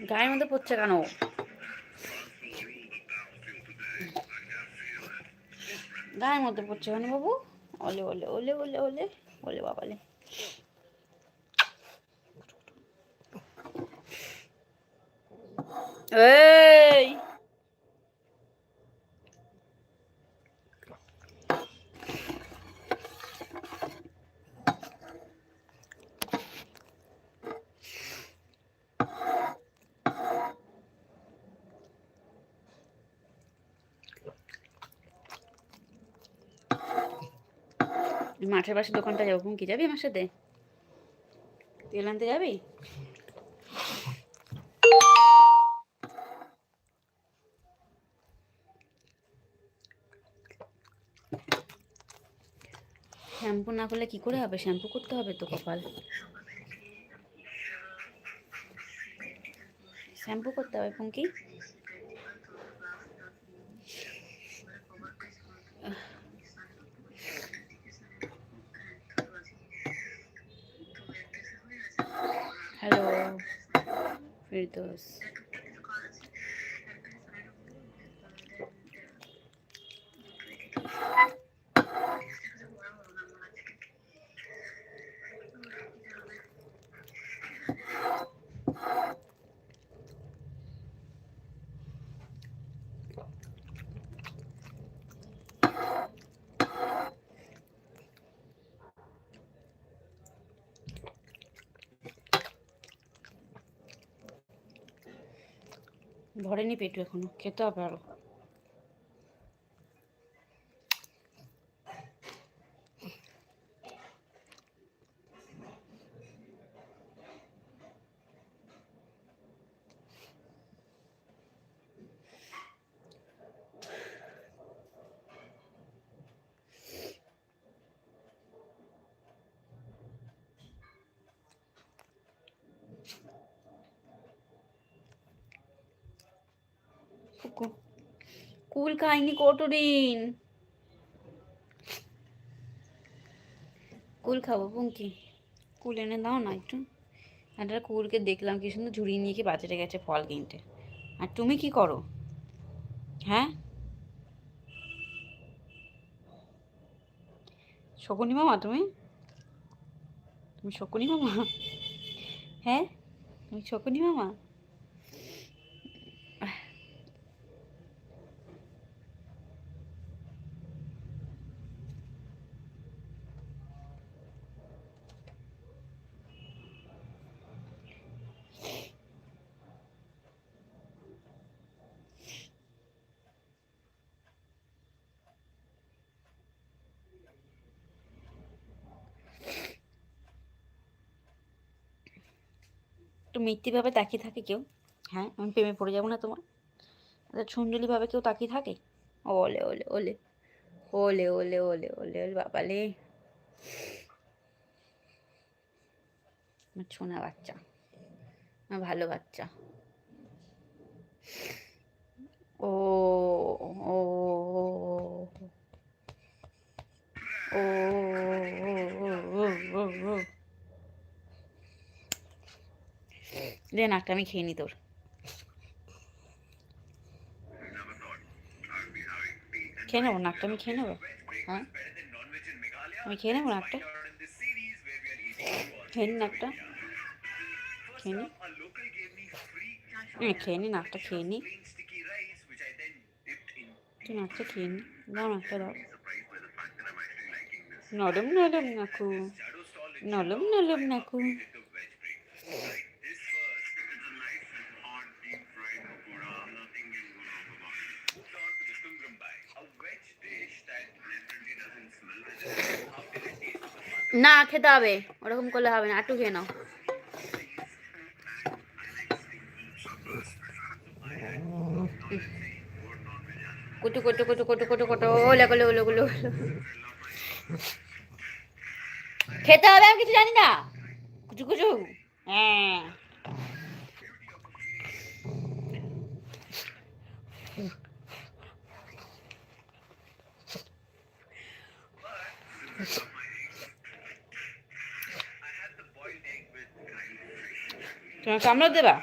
গায়ের মধ্যে পড়ছে কেন? গায়ের মধ্যে পড়ছে কেন বাবু? ওলে ওলে ওলে ওলে ওলে ওলে বাবা এই! মাঠের পাশে দোকানটা যাব। কি যাবি আমার সাথে? তেল আনতে যাবি? শ্যাম্পু না করলে কি করে হবে? শ্যাম্পু করতে হবে তো কপাল। শ্যাম্পু করতে হবে পঙ্কি হ্যালো ফিরদোস ভরেনি পেটু এখনও খেতে হবে আরও কু- কুল খাইনি কতদিন? কুল খাব পুঙ্কি। কুল এনে দাও না একটু। একটা কুলকে দেখলাম, কি সুন্দর ঝুড়ি নিয়ে কি বাজারে গেছে ফল কিনতে। আর তুমি কি করো? হ্যাঁ? শকুনি মামা তুমি? তুমি শকুনি মামা? হ্যাঁ? তুমি শকুনি মামা? একটু মিথ্যেভাবে তাকিয়ে থাকে কেউ হ্যাঁ আমি প্রেমে পড়ে যাব না তোমার আচ্ছা সুন্দরীভাবে কেউ তাকিয়ে থাকে ওলে ওলে ওলে ওলে ওলে ওলে ওলে ওলে বাবালে আমার ছোনা বাচ্চা আমার ভালো বাচ্চা ও ও ও ও ও ও ও দে নাকটা, আমি খেয়ে নি তোর। খেয়ে নেব, নাকটা আমি খেয়ে নেব? হ্যাঁ? আমি খেয়ে নেব নাকটা? খেয়ে নি নাকটা? খেয়ে নি? হ্যাঁ, খেয়ে নি, নাকটা খেয়ে নি। তুই নাকটা খেয়ে নি। দাও নাকটা, দাও। নরম নরম নাকু। নরম নরম নাকু। না খেতে হবে, ওরকম করলে হবে না, একটু খেয়ে নাও। কুটু কুটু কুটু কুটু কুটু কুটু, ওলে গুলো ওলে গুলো খেতে হবে আমি কিছু জানি না? কুচু কুচু। হ্যাঁ। তোমার কামড় দেবা?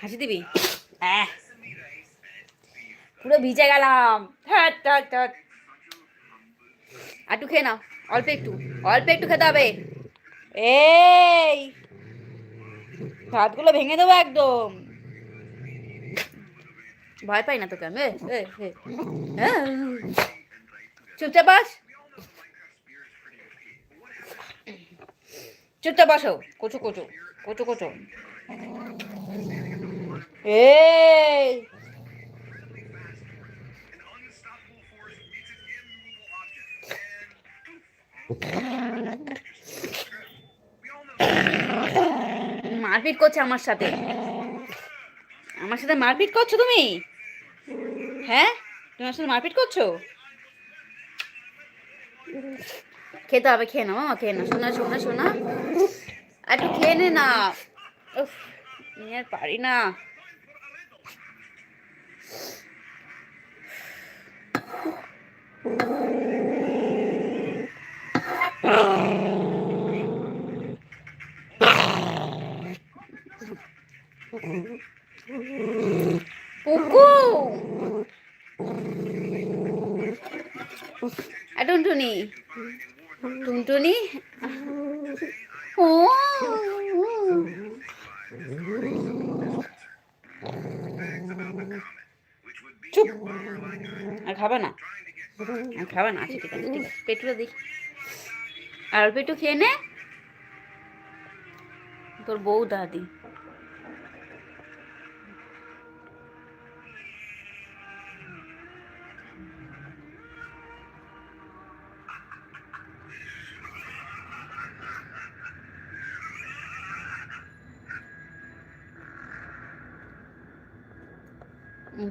হাসি দিবি? হ্যাঁ। পুরো ভিজে গেলাম। আটু খেয়ে নাও। অল্প একটু। অল্প একটু খেতে হবে। এই! ভাতগুলো ভেঙে দেবো একদম। ভয় পাই না তোকে আমি। হ্যাঁ। চুপচাপ আস। চুপচাপ বসো। কচু কচু কচু কচু। এই। মারপিট করছে আমার সাথে। আমার সাথে মারপিট করছ তুমি? হ্যাঁ? তুমি আমার সাথে মারপিট করছ? খেতে হবে, খেয়ে নাও, মামা, খেয়ে না শোনা শোনা শোনা। একটু খেয়ে নে না। আমি পারি না। পুকু! টুনটুনি। টুনটুনি? ও। চুপ। আর খাবে না? আর খাবে না? আচ্ছা ঠিক আছে ঠিক আছে। পেটুটা দিই। আর একটু খেয়ে নে। তোর বউ দাদি।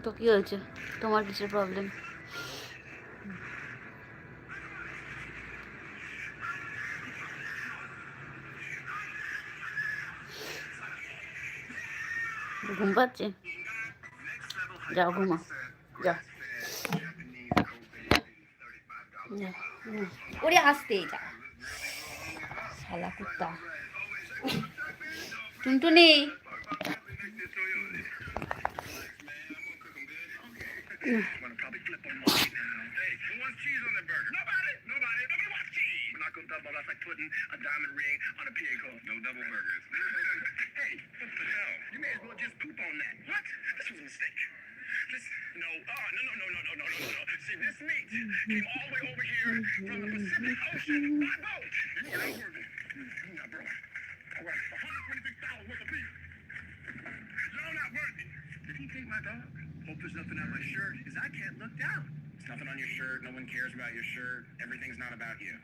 তো কি হয়েছে? তোমার কিছু প্রবলেম ঘুম পাচ্ছে? যাও ঘুমা যাও। ওরে আসতে যা শালা কুত্তা। টুনটুনি। I'm gonna probably flip on my now. Hey, who wants cheese on their burger? Nobody. Nobody. Nobody wants cheese. We're not gonna double. That's like putting a diamond ring on a pig hole. No double burgers. hey, what the hell? You may as well just poop on that. What? This was a mistake. This no. Oh no no no no no no no no. See, this meat came all the way over here from the Pacific Ocean by boat. You're not worthy. You're not bro. All right, 126,000 worth of beef. You're not worthy. Did he take my dog? Hope there's nothing on my shirt, because I can't look down. There's nothing on your shirt. No one cares about your shirt. Everything's not about you.